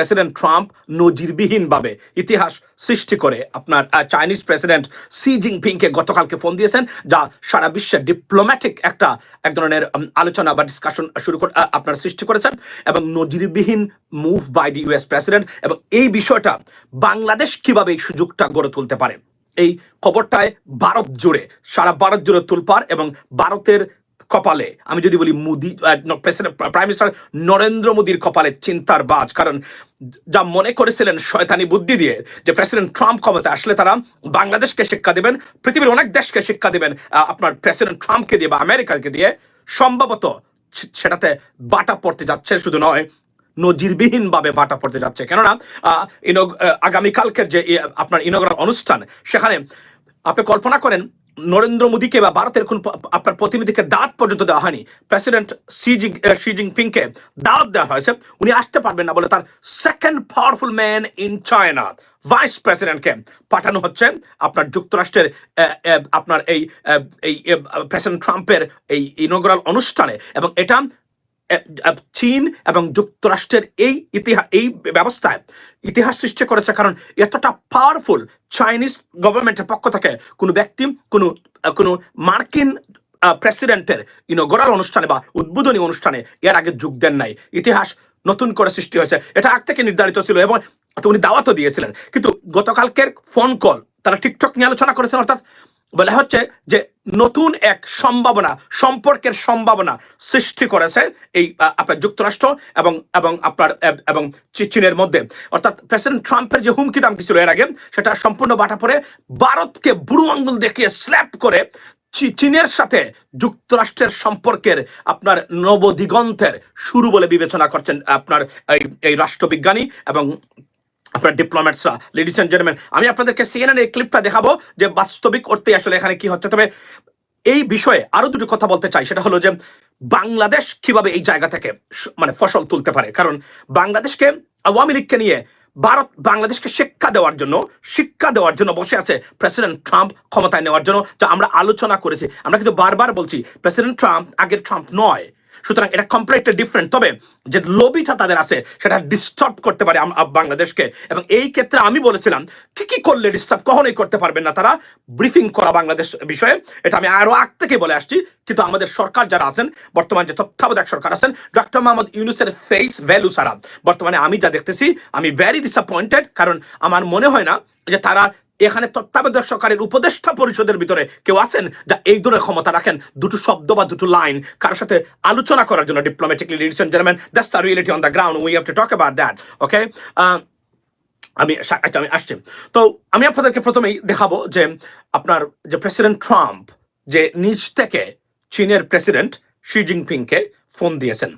President Trump নজিরবিহীনভাবে ইতিহাস সৃষ্টি করে। আপনার চাইনিজ প্রেসিডেন্ট সি জিনপিংকে গতকালকে ফোন দিয়েছেন, যা সারা বিশ্বে ডিপ্লোম্যাটিক একটা, এক ধরনের আলোচনা বা ডিসকাশন শুরু করে আপনার সৃষ্টি করেছেন। এবং নজিরবিহীন move by the US president এবং এই বিষয়টা বাংলাদেশ কীভাবে এই সুযোগটা গড়ে তুলতে পারে? এই খবরটায় ভারত জুড়ে, সারা ভারত জুড়ে তুলপার এবং ভারতের কপালে। আমি যদি বলি Modi president prime minister Narendra মোদীর কপালে চিন্তার বাজ। কারণ যা মনে করেছিলেন শয়তানি বুদ্ধি দিয়ে যে প্রেসিডেন্ট ট্রাম্প ক্ষমতা আসলে তারা বাংলাদেশকে শিক্ষা দেবেন, পৃথিবীর অনেক দেশকে শিক্ষা দেবেন আপনার প্রেসিডেন্ট ট্রাম্পকে দিয়ে বা আমেরিকাকে দিয়ে, সম্ভবত সেটাতে বাটা পড়তে যাচ্ছে, শুধু নয় নজিরবিহীন ভাবে বাটা পড়তে যাচ্ছে। কেননা আগামীকালকের যে আপনার ইনগ্রাল অনুষ্ঠান, সেখানে আপনি কল্পনা করেন নরেন্দ্র মোদীকে বা ভারতের কোন আপনার প্রতিনিধিকে দাঁত পর্যন্ত দেওয়া হয়নি, প্রেসিডেন্ট সি জিং শি জিনপিংকে দাওয়াত দেওয়া হয়েছে। উনি আসতে পারবেন না বলে তার second powerful man in China vice প্রেসিডেন্টকে পাঠানো হচ্ছে। আপনার যুক্তরাষ্ট্রের আপনার এই এই প্রেসিডেন্ট ট্রাম্পের এই ইনোগ্রাল অনুষ্ঠানে। এবং এটা চীন এবং যুক্তরাষ্ট্রের এই ইতিহাস এই ব্যবস্থায় ইতিহাস সৃষ্টি করেছে কারণ এতটা পাওয়ারফুল চাইনিজ গভর্নমেন্টের পক্ষ থেকে কোনো ব্যক্তি, কোনো কোনো মার্কিন প্রেসিডেন্টের ইনগোরাল অনুষ্ঠানে বা উদ্বোধনী অনুষ্ঠানে এর আগে যোগ দেন নাই। ইতিহাস নতুন করে সৃষ্টি হয়েছে। এটা আগ থেকে নির্ধারিত ছিল এবং উনি দাওয়াতও দিয়েছিলেন। কিন্তু গতকালকের ফোন কল তারা টিকটক নিয়ে আলোচনা করেছেন, অর্থাৎ বলা হচ্ছে যে নতুন এক সম্ভাবনা, সম্পর্কের সম্ভাবনা সৃষ্টি করেছে এই আপনার যুক্তরাষ্ট্র এবং এবং আপনার, এবং চীনের মধ্যে। অর্থাৎ প্রেসিডেন্ট ট্রাম্পের যে হুমকি দামকি ছিল এর আগে, সেটা সম্পূর্ণ বাটা পড়ে ভারতকে বুড়ো আঙ্গুল দেখিয়ে স্ল্যাপ করে চীনের সাথে যুক্তরাষ্ট্রের সম্পর্কের আপনার নবদিগন্তের শুরু বলে বিবেচনা করছেন আপনার এই রাষ্ট্রবিজ্ঞানী এবং আপনার ডিপ্লোম্যাটসরা লেডিস অ্যান্ড জেন্টলম্যান আমি আপনাদেরকে সিএনএন এই ক্লিপটা দেখাবো যে বাস্তবিক অর্থে আসলে এখানে কি হচ্ছে। তবে এই বিষয়ে আরও দুটি কথা বলতে চাই। সেটা হলো যে বাংলাদেশ কীভাবে এই জায়গা থেকে মানে ফসল তুলতে পারে? কারণ বাংলাদেশকে, আওয়ামী লীগকে নিয়ে ভারত বাংলাদেশকে শিক্ষা দেওয়ার জন্য, শিক্ষা দেওয়ার জন্য বসে আছে প্রেসিডেন্ট ট্রাম্প ক্ষমতায় নেওয়ার জন্য, যা আমরা আলোচনা করেছি। আমরা কিন্তু বারবার বলছি প্রেসিডেন্ট ট্রাম্প আগের ট্রাম্প নয়। সুতরাং এটা কমপ্লিটলি ডিফারেন্ট তবে যে লবিটা তাদের আছে, সেটা ডিস্টার্ব করতে পারে বাংলাদেশকে। এবং এই ক্ষেত্রে আমি বলেছিলাম, কি কি করলে ডিস্টার্ব কখনোই করতে পারবেন না তারা? ব্রিফিং করা বাংলাদেশ বিষয়ে। এটা আমি আরও আগ থেকে বলে আসছি। কিন্তু আমাদের সরকার যারা আছেন, বর্তমান যে তত্ত্বাবধায়ক সরকার আছেন ডক্টর মোহাম্মদ ইউনুসের ফেস ভ্যালু ছাড়া। বর্তমানে আমি যা দেখতেছি, আমি ভ্যারি ডিসঅ্যাপয়েন্টেড কারণ আমার মনে হয় না যে তারা এখানে তত্ত্বাবধায়ক সরকারের উপদেষ্টা পরিষদের ভিতরে কেউ আছেন যা এই ধরনের ক্ষমতা রাখেন? দুটো শব্দ বা দুটো লাইন। কারোর সাথে আলোচনা করার জন্য diplomatically ladies and gentleman that's the reality on the ground we have to talk about that okay আমি আচ্ছা, আমি আসছি। তো আমি আপনাদেরকে প্রথমেই দেখাবো যে আপনার যে প্রেসিডেন্ট ট্রাম্প যে নিজ থেকে চীনের প্রেসিডেন্ট শি জিনপিংকে ফোন দিয়েছেন।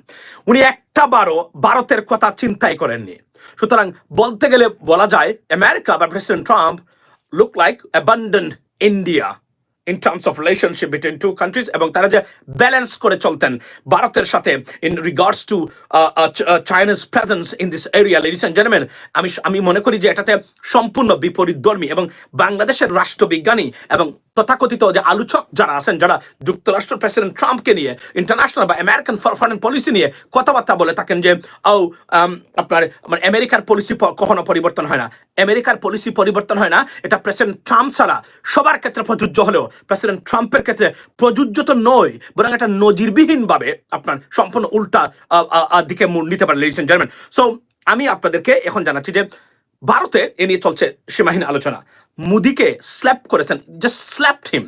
উনি একটা বারও ভারতের কথা চিন্তাই করেননি। সুতরাং বলতে গেলে বলা যায় আমেরিকা বা president Trump look like abandoned India in terms of relationship between two countries এবং তারা যে ব্যালেন্স করে চলতেন ভারতের সাথে in regards to China's presence in this area ladies and gentleman আমি আমি মনে করি যে এটাতে সম্পূর্ণ বিপরীত ধর্মী এবং বাংলাদেশের রাষ্ট্রবিজ্ঞানী এবং তথাকথিত যে আলোচক যারা আছেন, যারা যুক্তরাষ্ট্র প্রেসিডেন্ট ট্রাম্পকে নিয়ে ইন্টারন্যাশনাল বা আমেরিকান ফরেন পলিসি নিয়ে কথাবার্তা বলে থাকেন যে, ও আপনার মানে আমেরিকার পলিসি কখনো পরিবর্তন হয় না। আমেরিকার পলিসি পরিবর্তন হয় না, এটা প্রেসিডেন্ট ট্রাম্প ছাড়া সবার ক্ষেত্রে প্রযোজ্য হলেও প্রেসিডেন্ট ট্রাম্পের ক্ষেত্রে প্রযোজ্য তো নয়, বরং একটা নজিরবিহীনভাবে আপনার সম্পূর্ণ উল্টা দিকে নিতে পারে লেডিস এন্ড সো আমি আপনাদেরকে এখন জানাচ্ছি যে ভারতে এ নিয়ে চলছে সীমাহীন আলোচনা। মোদিকে স্ল্যাপ করেছেন জাস্ট স্ল্যাপড হিম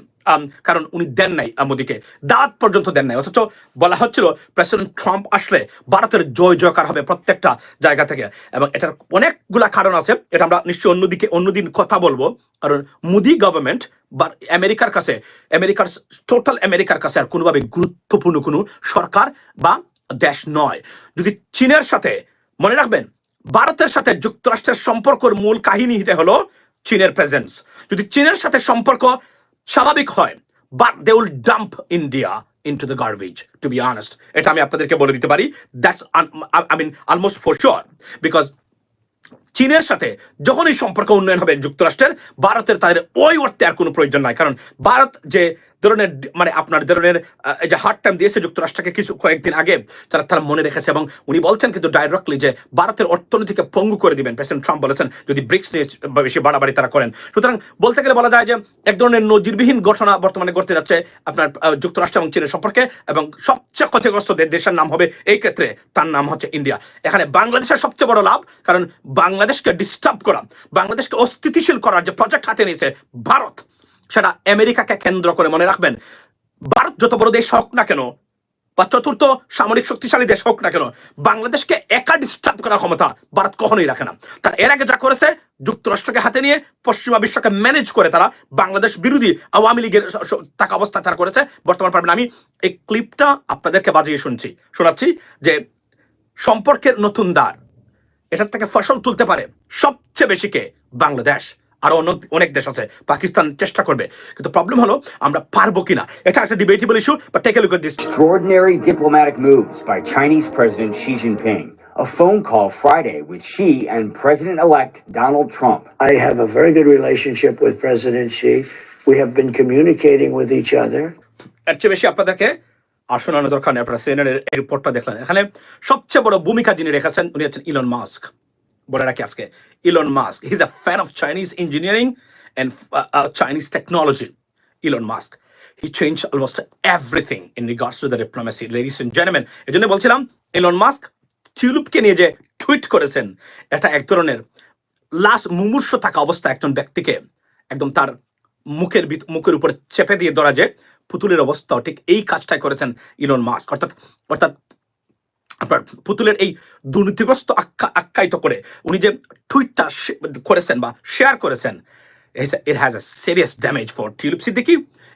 কারণ উনি দেন নাই মোদিকে। দাঁত পর্যন্ত দেন নাই। অথচ বলা হচ্ছিল প্রেসিডেন্ট ট্রাম্প আসলে ভারতের জয় জয়কার হবে প্রত্যেকটা জায়গা থেকে। এবং এটার অনেকগুলা কারণ আছে। এটা আমরা নিশ্চয়ই অন্যদিকে, অন্যদিন কথা বলব। কারণ মোদি গভর্নমেন্ট বা আমেরিকার কাছে, আমেরিকার টোটাল আমেরিকার কাছে আর কোনোভাবে গুরুত্বপূর্ণ কোনো সরকার বা দেশ নয়। যদি চীনের সাথে, মনে রাখবেন, ভারতের সাথে যুক্তরাষ্ট্রের সম্পর্কের মূল কাহিনী এটা হলো চীনের প্রেজেন্স যদি চীনের সাথে সম্পর্ক স্বাভাবিক হয় but they will dump India into the garbage to be honest এটা আমি আপনাদেরকে বলে দিতে পারি that's I mean almost for sure because চীনের সাথে যখনই সম্পর্ক উন্নয়ন হবে যুক্তরাষ্ট্রের, ভারতের তাদের ওই অর্থে আর কোনো প্রয়োজন নাই। কারণ ভারত যে ধরনের মানে আপনার ধরনের এই যে হার্ড টাইম দিয়েছে যুক্তরাষ্ট্রকে কিছু কয়েকদিন আগে, তারা তারা মনে রেখেছে এবং উনি বলছেন কিন্তু ডাইরেক্টলি যে ভারতের অর্থনীতিকে পঙ্গু করে দিবেন। প্রেসিডেন্ট ট্রাম্প বলেছেন, যদি ব্রিক্স নিয়ে বেশি বাড়াবাড়ি তারা করেন। সুতরাং বলতে গেলে বলা যায় যে এক ধরনের নজিরবিহীন ঘটনা বর্তমানে ঘটতে যাচ্ছে আপনার যুক্তরাষ্ট্র এবং চীনের সম্পর্কে এবং সবচেয়ে ক্ষতিগ্রস্ত দেশের নাম হবে এই ক্ষেত্রে, তার নাম হচ্ছে ইন্ডিয়া। এখানে বাংলাদেশের সবচেয়ে বড় লাভ, কারণ বাংলাদেশকে ডিস্টার্ব করা, বাংলাদেশকে অস্থিতিশীল করার যে প্রজেক্ট হাতে নিয়েছে ভারত সেটা আমেরিকাকে কেন্দ্র করে মনে রাখবেন। ভারত যত বড় দেশ হোক না কেন, বা চতুর্থ সামরিক শক্তিশালী দেশ হোক না কেন, বাংলাদেশকে একা ডিস্টার্ব করার ক্ষমতা ভারত কখনোই রাখে না। তার এর আগে যা করেছে, যুক্তরাষ্ট্রকে হাতে নিয়ে পশ্চিমা বিশ্বকে ম্যানেজ করে তারা বাংলাদেশ বিরোধী আওয়ামী লীগের থাকা অবস্থা তারা করেছে। বর্তমান পারবেন আমি এই ক্লিপটা আপনাদেরকে বাজিয়ে শুনছি, শোনাচ্ছি যে সম্পর্কের নতুন দ্বার, এটার থেকে ফসল তুলতে পারে সবচেয়ে বেশি কে? বাংলাদেশ। আরও অন্য অনেক দেশ আছে পাকিস্তান চেষ্টা করবে কিন্তু প্রবলেম হলো আমরা পারব কিনা এটা একটা ডিবেটেবল ইস্যু বা take a look at this Extraordinary diplomatic moves by Chinese President Xi Jinping. A phone call Friday with Xi and President elect Donald Trump. I have a very good relationship with President Xi. We have been communicating with each other. এর চেয়ে বেশি আপনাদেরকে আর শোনানো দরকার নেই আপনারা CNN এর রিপোর্টটা দেখলেন এখানে সবচেয়ে বড় ভূমিকা যিনি রেখেছেন উনি হচ্ছেন ইলন মাস্ক বলে রাখি আজকে Elon Musk he is a fan of Chinese engineering and Chinese technology Elon Musk he change almost everything in regards to the diplomacy ladies and gentleman এই জন্য বলছিলাম ইলন মাস্ক টিউলিপকে নিয়ে যে টুইট করেছেন, এটা এক ধরনের লাস্ট মুমূর্ষ থাকা অবস্থা একজন ব্যক্তিকে একদম তার মুখের মুখের উপরে চেপে দিয়ে ধরা যে পুতুলের অবস্থাও ঠিক এই কাজটাই করেছেন ইলন মাস্ক অর্থাৎ অর্থাৎ আপনার পুতুলের এই দুর্নীতিগ্রস্ত আখ্যা আখ্যায়িত করে উনি যে টুইটটা করেছেন বা শেয়ার করেছেন it has a serious damage for Tulip Siddiq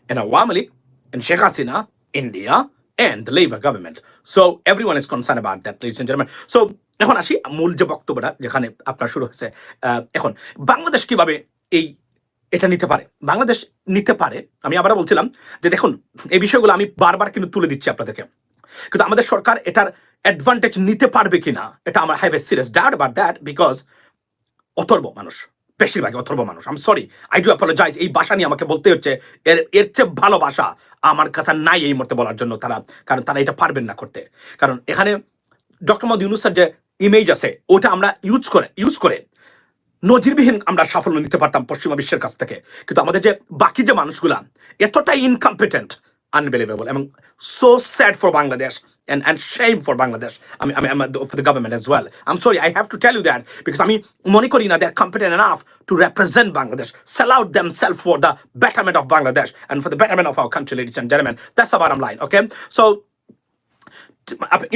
and Awami League and Sheikh Hasina India and the Labour government. So everyone is concerned about that, ladies and gentlemen. So এখন আসি মূল যে বক্তব্যটা যেখানে আপনার শুরু হয়েছে এখন বাংলাদেশ কীভাবে এই এটা নিতে পারে বাংলাদেশ নিতে পারে আমি আবার বলছিলাম যে দেখুন এই বিষয়গুলো আমি বারবার কিন্তু তুলে দিচ্ছি আপনাদেরকে কিন্তু আমাদের সরকার এটার অ্যাডভান্টেজ নিতে পারবে কিনা, এটা আমার have a serious doubt about that because অথর্ব মানুষ বেশিরভাগ অথর্ব মানুষ। আমি সরি আই ডু অ্যাপোলজাইজ এই ভাষা নিয়ে আমাকে বলতে হচ্ছে, এর এর চেয়ে ভালো ভাষা আমার কাছে নাই এই মুহূর্তে বলার জন্য তারা, কারণ তারা এটা পারবেন না করতে। কারণ এখানে ডক্টর মোহাম্মদ ইউনুসের যে ইমেজ আছে, ওটা আমরা ইউজ করে ইউজ করে নজিরবিহীন আমরা সাফল্য নিতে পারতাম পশ্চিমা বিশ্বের কাছ থেকে। কিন্তু আমাদের যে বাকি যে মানুষগুলা, এতটাই incompetent আনবিলিভেবল এবং so sad for Bangladesh and and shame for Bangladesh. I mean, I mean, I mean, for the government as well. I'm sorry, I have to tell you that because I mean, মনে করি না they're competent enough to represent Bangladesh, sell out themselves for the betterment of Bangladesh and for the betterment of our country, ladies and gentlemen. That's the bottom line. Okay, so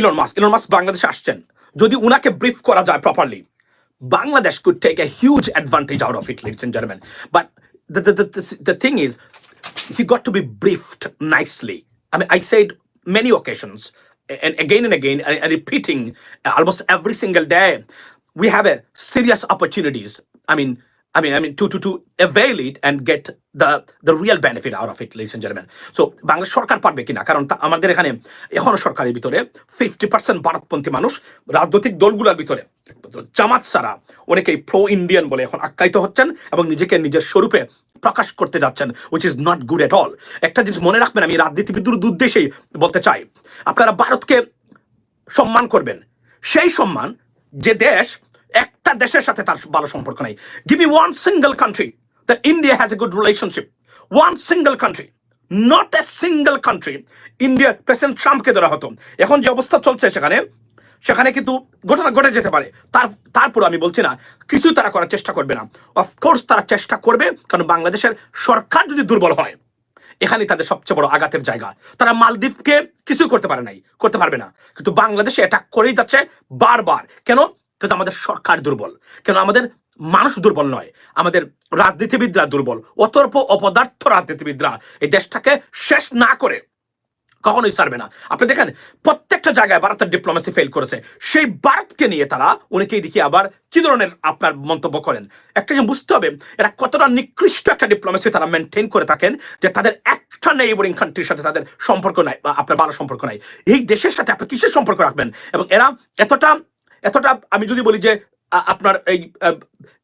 Elon Musk Elon Musk বাংলাদেশে আসছেন যদি উনাকে brief করা যায় properly Bangladesh could take a huge advantage out of it, ladies and gentlemen. But the, the, the, the, the thing is, he got to be briefed nicely. I mean, I said many occasions, and again and again, and, repeating uh, almost every single day, we have a serious opportunities. I mean, I mean, I mean, to to to avail it and get the the real benefit out of it, ladies and gentlemen. So, Bangladesh সরকার পারবে কিনা? কারণ আমাদের এখানে এখনও সরকারের ভিতরে fifty percent ভারতপন্থী মানুষ রাজনৈতিক দলগুলোর ভিতরে জামাত সারা অনেকেই প্রো ইন্ডিয়ান বলে এখন আখ্যায়িত হচ্ছেন এবং নিজেকে নিজের স্বরূপে প্রকাশ করতে যাচ্ছেন which is not good at all একটা জিনিস মনে রাখবেন আমি রাজনীতিবিদুর উদ্দেশ্যেই বলতে চাই আপনারা ভারতকে সম্মান করবেন। সেই সম্মান যে দেশ একটা দেশের সাথে তার ভালো সম্পর্ক নাই। Give one single country the India has a good relationship one single country not a single country ইন্ডিয়ার প্রেসিডেন্ট ট্রাম্পকে ধরা হতো। এখন যে অবস্থা চলছে সেখানে সেখানে কিন্তু ঘটনা ঘটে যেতে পারে। তার, তারপর আমি বলছি না, কিছু তারা করার চেষ্টা করবে না। অফকোর্স তারা চেষ্টা করবে, কারণ বাংলাদেশের সরকার যদি দুর্বল হয় এখানে তাদের সবচেয়ে বড় আঘাতের জায়গা। তারা মালদ্বীপকে কিছু করতে পারে নাই, করতে পারবে না। কিন্তু বাংলাদেশে অ্যাটাক করেই যাচ্ছে বারবার। কেন? কিন্তু আমাদের সরকার দুর্বল। কেন আমাদের মানুষ দুর্বল নয়, আমাদের রাজনীতিবিদরা দুর্বল অতর্প অপদার্থ রাজনীতিবিদরা এই দেশটাকে শেষ না করে কখনোই ছাড়বে না। আপনি দেখেন, প্রত্যেকটা জায়গায় ভারতের ডিপ্লোমেসি ফেল করেছে। সেই ভারতকে নিয়ে তারা অনেকেই দেখি আবার কি ধরনের আপনার মন্তব্য করেন? একটা জিনিস বুঝতে হবে, এরা কতটা নিকৃষ্ট একটা ডিপ্লোমেসি তারা মেনটেন করে থাকেন যে তাদের একটা নেইবরিং কান্ট্রির সাথে তাদের সম্পর্ক নাই বা আপনার ভালো সম্পর্ক নাই। এই দেশের সাথে আপনি কিসের সম্পর্ক রাখবেন? এবং এরা এতটা এতটা আমি যদি বলি যে আপনার এই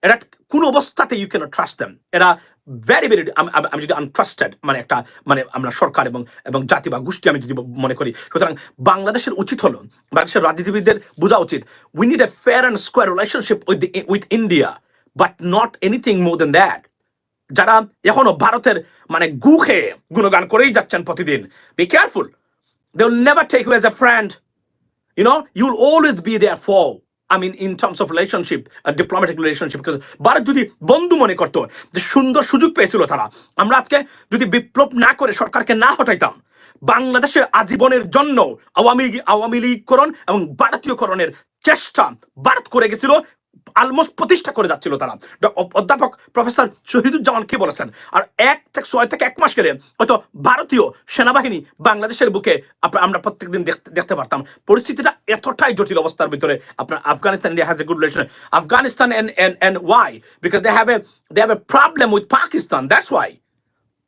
এরা কোন অবস্থাতে ইউ ক্যান ট্রাস্ট দেম এরা ভেরি ভেরি আমি যদি আনট্রাস্টেড মানে একটা মানে আমরা সরকার এবং এবং জাতি বা গোষ্ঠী আমি যদি মনে করি, সুতরাং বাংলাদেশের উচিত হলো, বাংলাদেশের রাজনীতিবিদদের বোঝা উচিত we need a fair and square relationship with with India but not anything more than that যারা এখনও ভারতের মানে গু খেয়ে গুণগান করেই যাচ্ছেন প্রতিদিন be careful they will never take you as a friend you know, you'll always be there for. In terms of relationship, a diplomatic relationship, because Bharat যদি বন্ধু মনে করতো যে সুন্দর সুযোগ পেয়েছিল তারা আমরা আজকে যদি বিপ্লব না করে সরকারকে না হটাইতাম বাংলাদেশে আজীবনের জন্য আওয়ামী আওয়ামী লীগকরণ এবং ভারতীয়করণের চেষ্টা ভারত করে গেছিল অলমোস্ট প্রতিষ্ঠা করে যাচ্ছিল তারা। অধ্যাপক প্রফেসর শহীদুজ্জামান কি বলেছেন? আর এক থেকে ছয় থেকে এক মাস গেলে হয়তো ভারতীয় সেনাবাহিনী বাংলাদেশের বুকে আমরা প্রত্যেকদিন দেখতে দেখতে পারতাম। পরিস্থিতিটা এতটাই জটিল অবস্থার ভিতরে আপনার Afghanistan India has a good relation Afghanistan and and and why because they have a they have a problem with Pakistan that's why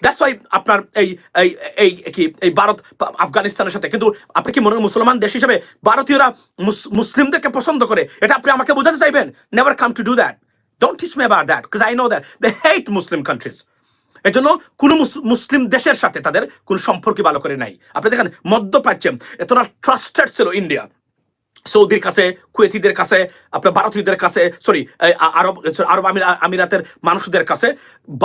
that's why আপনার এই এই কি, এই ভারত, আফগানিস্তানের সাথে। কিন্তু আপনি কি মনে মুসলমান দেশ হিসেবে ভারতীয়রা মুস- মুসলিমদেরকে পছন্দ করে? এটা আপনি আমাকে বোঝাতে চাইবেন? Never come to do that don't teach me about that because I know that they hate Muslim countries এর জন্য কোনো মুস- মুসলিম দেশের সাথে তাদের কোনো সম্পর্ক ভালো করে নাই। আপনি দেখেন মধ্যপ্রাচ্যে এতটা ট্রাস্টেড ছিল ইন্ডিয়া সৌদির কাছে, কুয়েতিদের কাছে, আপনার ভারতীয়দের কাছে সরি আরব আরব আমিরা আমিরাতের মানুষদের কাছে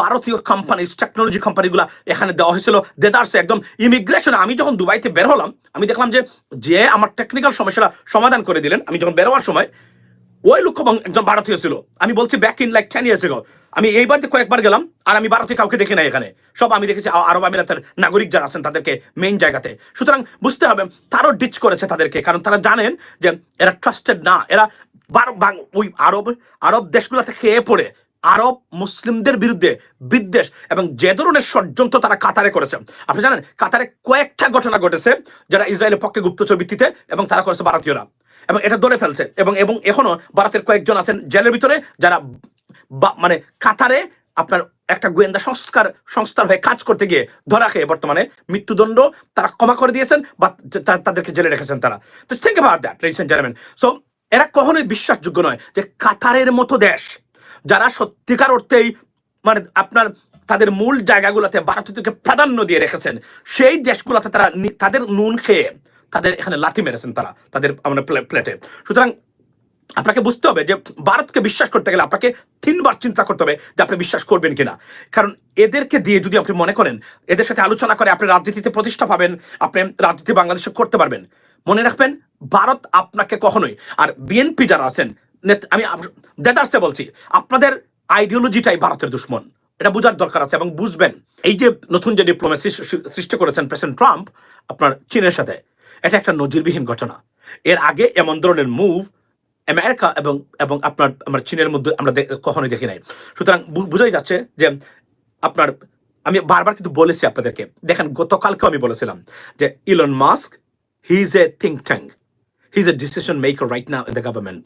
ভারতীয় কোম্পানিজ টেকনোলজি কোম্পানিগুলো এখানে দেওয়া হয়েছিল। দেদারসে একদম ইমিগ্রেশনে আমি যখন দুবাইতে বের হলাম, আমি দেখলাম যে যে আমার টেকনিক্যাল সমস্যাটা সমাধান করে দিলেন, আমি যখন বেরোয়ার সময় ওই লোক এবং একজন ভারতীয় ছিল আমি বলছি back in like ten years ago আমি এইবার যে কয়েকবার গেলাম, আর আমি ভারতীয় কাউকে দেখি নাই এখানে। সব আমি দেখেছি আরব আমিরাতের নাগরিক যারা আছেন, তাদেরকে মেইন জায়গাতে। সুতরাং বুঝতে হবে, তারও ডিচ করেছে তাদেরকে, কারণ তারা জানেন যে এরা ট্রাস্টেড না। এরা ওই আরব আরব দেশগুলোতে খেয়ে পড়ে। আরব মুসলিমদের বিরুদ্ধে বিদ্বেষ এবং যে ধরনের ষড়যন্ত্র তারা কাতারে করেছে। আপনি জানেন, কাতারে কয়েকটা ঘটনা ঘটেছে যারা ইসরায়েলের পক্ষে গুপ্তচর ভিত্তিতে এবং তারা করেছে ভারতীয়রা। এবং এটা ধরে ফেলছে এবং এবং এখনও ভারতের কয়েকজন আছেন জেলের ভিতরে যারা মানে কাতারে আপনার একটা গোয়েন্দা সংস্কার সংস্থার হয়ে কাজ করতে গিয়ে ধরা খেয়ে বর্তমানে মৃত্যুদণ্ড তারা ক্ষমা করে দিয়েছেন বা তাদেরকে জেলে রেখেছেন তারা। তো think about that ladies and gentleman so এরা কখনোই বিশ্বাসযোগ্য নয় যে কাতারের মতো দেশ যারা সত্যিকার অর্থেই মানে আপনার তাদের মূল জায়গাগুলোতে ভারতীয়কে প্রাধান্য দিয়ে রেখেছেন, সেই দেশগুলোতে তারা তাদের নুন খেয়ে তাদের এখানে লাথি মেরেছেন তারা, তাদের মানে প্লেটে। সুতরাং আপনাকে বুঝতে হবে যে ভারতকে বিশ্বাস করতে গেলে আপনাকে তিনবার চিন্তা করতে হবে যে আপনি বিশ্বাস করবেন কিনা। কারণ এদেরকে দিয়ে যদি আপনি মনে করেন, এদের সাথে আলোচনা করে আপনি রাজনীতিতে প্রতিষ্ঠা পাবেন, আপনি রাজনীতি বাংলাদেশে করতে পারবেন। মনে রাখবেন, ভারত আপনাকে কখনোই, আর বিএনপি যারা আছেন আমি দেদারসে বলছি, আপনাদের আইডিওলজিটাই ভারতের দুশ্মন। এটা বোঝার দরকার আছে এবং বুঝবেন, এই যে নতুন যে ডিপ্লোমেসি সৃষ্টি করেছেন প্রেসিডেন্ট ট্রাম্প, আপনার চীনের সাথে, এটা একটা নজিরবিহীন ঘটনা। এর আগে এমন ধরনের মুভ আমেরিকা এবং এবং আপনার, আমার চীনের মধ্যে আমরা কখনোই দেখি নাই। সুতরাং বোঝাই যাচ্ছে যে আপনার, আমি বারবার কিন্তু বলেছি আপনাদেরকে, দেখেন গতকালকেও আমি বলেছিলাম যে Elon Musk he is a think tank he is a decision maker right now in the government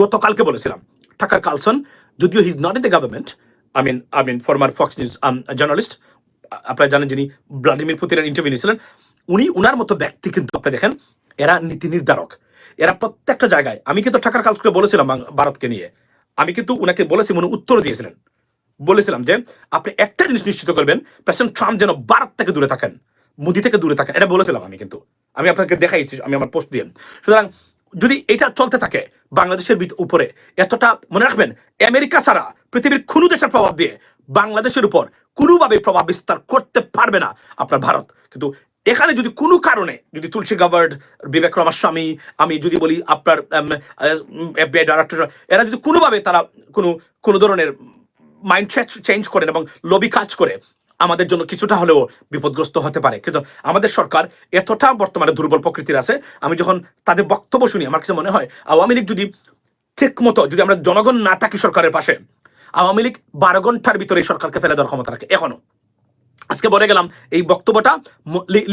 গতকালকে বলেছিলাম টাকার কালসন, যদিও he is not in the government I mean I mean former Fox News journalist আপনারা জানেন যিনি Vladimir পুতিনের interview নিয়েছিলেন, উনি উনার মতো ব্যক্তি কিন্তু আপনি দেখেন, এরা নীতি নির্ধারক। এরা প্রত্যেকটা জায়গায়, আমি কিন্তু টাকার কাজ করে বলেছিলাম ভারতকে নিয়ে, আমি কিন্তু উনাকে বলেছি উনি উত্তর দিয়েছিলেন। বলেছিলাম যে, আপনি একটা জিনিস নিশ্চিত করবেন, প্রেসিডেন্ট ট্রাম্প যেন ভারত থেকে দূরে থাকেন, মোদি থেকে দূরে থাকেন, এটা বলেছিলাম আমি কিন্তু। আমি আপনাকে দেখাইছি, আমি আমার পোস্ট দিয়ে। সুতরাং যদি এটা চলতে থাকে বাংলাদেশের উপরে, এতটা মনে রাখবেন, আমেরিকা ছাড়া পৃথিবীর কোনো দেশের প্রভাব দিয়ে বাংলাদেশের উপর কোনোভাবে প্রভাব বিস্তার করতে পারবে না আপনার ভারত। কিন্তু এখানে যদি কোনো কারণে, যদি তুলসী গাভার্ড বিবেক রামাস্বামী আমি যদি বলি আপনার ডাইরেক্টর এরা যদি কোনোভাবে তারা কোনো কোনো ধরনের মাইন্ড চেঞ্জ করেন এবং লবি কাজ করে আমাদের জন্য কিছুটা হলেও বিপদগ্রস্ত হতে পারে। কিন্তু আমাদের সরকার এতটা বর্তমানে দুর্বল প্রকৃতির আছে, আমি যখন তাদের বক্তব্য শুনি, আমার কাছে মনে হয় আওয়ামী লীগ যদি ঠিক মতো যদি আমরা জনগণ না থাকি সরকারের পাশে, আওয়ামী লীগ বারো ঘণ্টার ভিতরে এই সরকারকে ফেলে দেওয়ার ক্ষমতা রাখে, এখনও। আজকে বলে গেলাম, এই বক্তব্যটা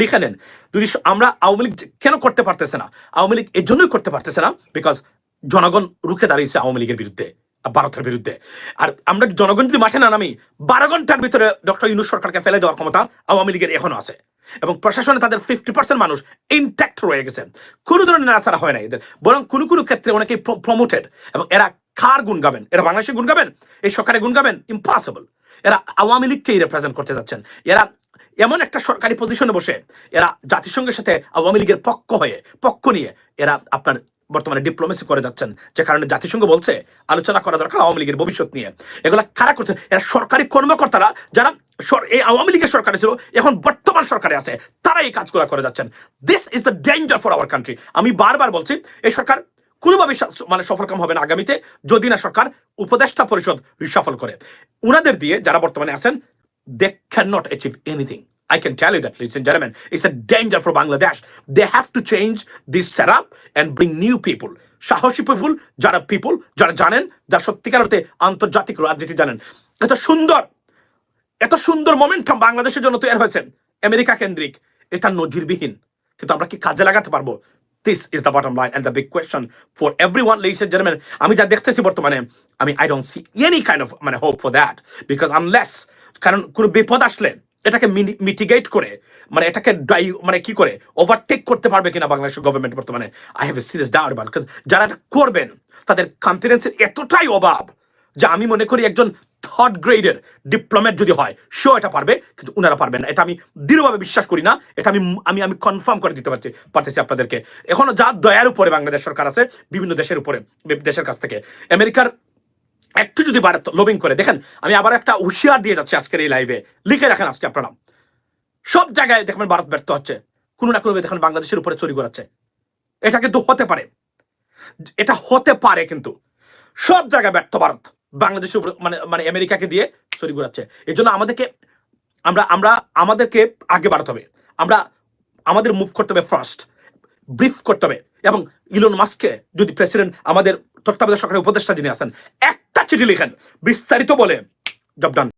লিখে নেন। যদি আমরা আওয়ামী লীগ কেন করতে পারতেছে না? আওয়ামী লীগ এর জন্যই করতে পারতেছে না? বিকজ জনগণ রুখে দাঁড়িয়েছে আওয়ামী লীগের বিরুদ্ধে। ভারতের বিরুদ্ধে। আর আমরা জনগণ যদি মাঠে না নামি, বারো ঘণ্টার ভিতরে ডক্টর ইউনুস সরকারকে ফেলে দেওয়ার ক্ষমতা আওয়ামী লীগের এখনও আছে। এবং প্রশাসনে তাদের ফিফটি পার্সেন্ট মানুষ ইনট্যাক্ট রয়ে গেছে। কোনো ধরনের নাড়াচাড়া হয় না এদের। বরং কোনো কোনো ক্ষেত্রে অনেকেই প্রমোটেড এবং এরা কার গুণ গাবেন? এরা বাংলাদেশে গুণ গাবেন? এই সরকারের গুণ গাবেন? ইম্পসিবল এরা আওয়ামী লীগকেই রিপ্রেজেন্ট করতে যাচ্ছেন। এরা এমন একটা সরকারি পজিশনে বসে, এরা জাতিসংঘের সাথে আওয়ামী লীগের পক্ষ হয়ে, পক্ষ নিয়ে এরা আপনার বর্তমানে ডিপ্লোমেসি করে যাচ্ছেন, যে কারণে জাতিসংঘ বলছে আলোচনা করা দরকার আওয়ামী লীগের ভবিষ্যৎ নিয়ে। এগুলা কারা করছে? এরা সরকারি কর্মকর্তারা যারা এই আওয়ামী লীগের সরকারে ছিল, এখন বর্তমান সরকারে আছে, তারা এই কাজগুলো করে যাচ্ছেন। This is the danger for our country আমি বারবার বলছি, এই সরকার কোনোভাবে মানে সফলকাম হবে না আগামীতে, যদি না সরকার উপদেষ্টা পরিষদ রিসাফল করে। উনাদের দিয়ে যারা বর্তমানে আছেন they can not achieve anything I can tell you that, ladies and gentlemen, it's a danger for Bangladesh. They have to change this setup and bring new people. সাহসী পিপুল যারা পিপুল যারা জানেন যারা সত্যিকার অর্থে আন্তর্জাতিক রাজনীতি জানেন। এত সুন্দর এত সুন্দর মোমেন্টাম বাংলাদেশের জন্য তৈরি হয়েছে। আমেরিকা কেন্দ্রিক এটা নজিরবিহীন। কিন্তু আমরা কি কাজে লাগাতে পারব? This is the bottom line and the big question for every one ladies and gentleman আমি যা দেখতেছি বর্তমানে আমি I don't see any kind of মানে hope for that because unless কারণ কোনো বিপদ আসলে এটাকে মিটিগেট করে মানে এটাকে ডাই মানে কি করে ওভারটেক করতে পারবে কিনা বাংলাদেশের গভর্নমেন্ট বর্তমানে? I have a serious doubt about যারা করবেন, তাদের কনফিডেন্সের এতটাই অভাব যে আমি মনে করি একজন থার্ড গ্রেডের ডিপ্লোমেট যদি হয় সেও এটা পারবে, কিন্তু ওনারা পারবেন না। এটা আমি দৃঢ়ভাবে বিশ্বাস করি না, এটা আমি আমি আমি কনফার্ম করে দিতে পারছি, পারতেছি আপনাদেরকে। এখনও যা দয়ার উপরে বাংলাদেশ সরকার আছে, বিভিন্ন দেশের উপরে, দেশের কাছ থেকে। আমেরিকার একটু যদি ভারত লবিং করে। দেখেন, আমি আবার একটা হুঁশিয়ার দিয়ে যাচ্ছি আজকের এই লাইভে লিখে রাখেন আজকে আপনারা। সব জায়গায় দেখবেন ভারত ব্যর্থ হচ্ছে। কোনো না কোনো দেখেন বাংলাদেশের উপরে চুরি করাচ্ছে। এটা কিন্তু হতে পারে। এটা হতে পারে কিন্তু। সব জায়গায় ব্যর্থ ভারত। বাংলাদেশের উপরে মানে মানে আমেরিকাকে দিয়ে চুরি করাচ্ছে। এই জন্য আমাদেরকে, আমরা আমরা, আমাদেরকে আগে বাড়াতে হবে। আমরা, আমাদের মুভ করতে হবে ফার্স্ট ব্রিফ করতে হবে। এবং ইলন মাস্ককে যদি প্রেসিডেন্ট আমাদের তত্ত্বাবধায়ক সরকারের উপদেষ্টা যিনি আছেন চিঠি লিখেন। বিস্তারিত বলে জব ডান।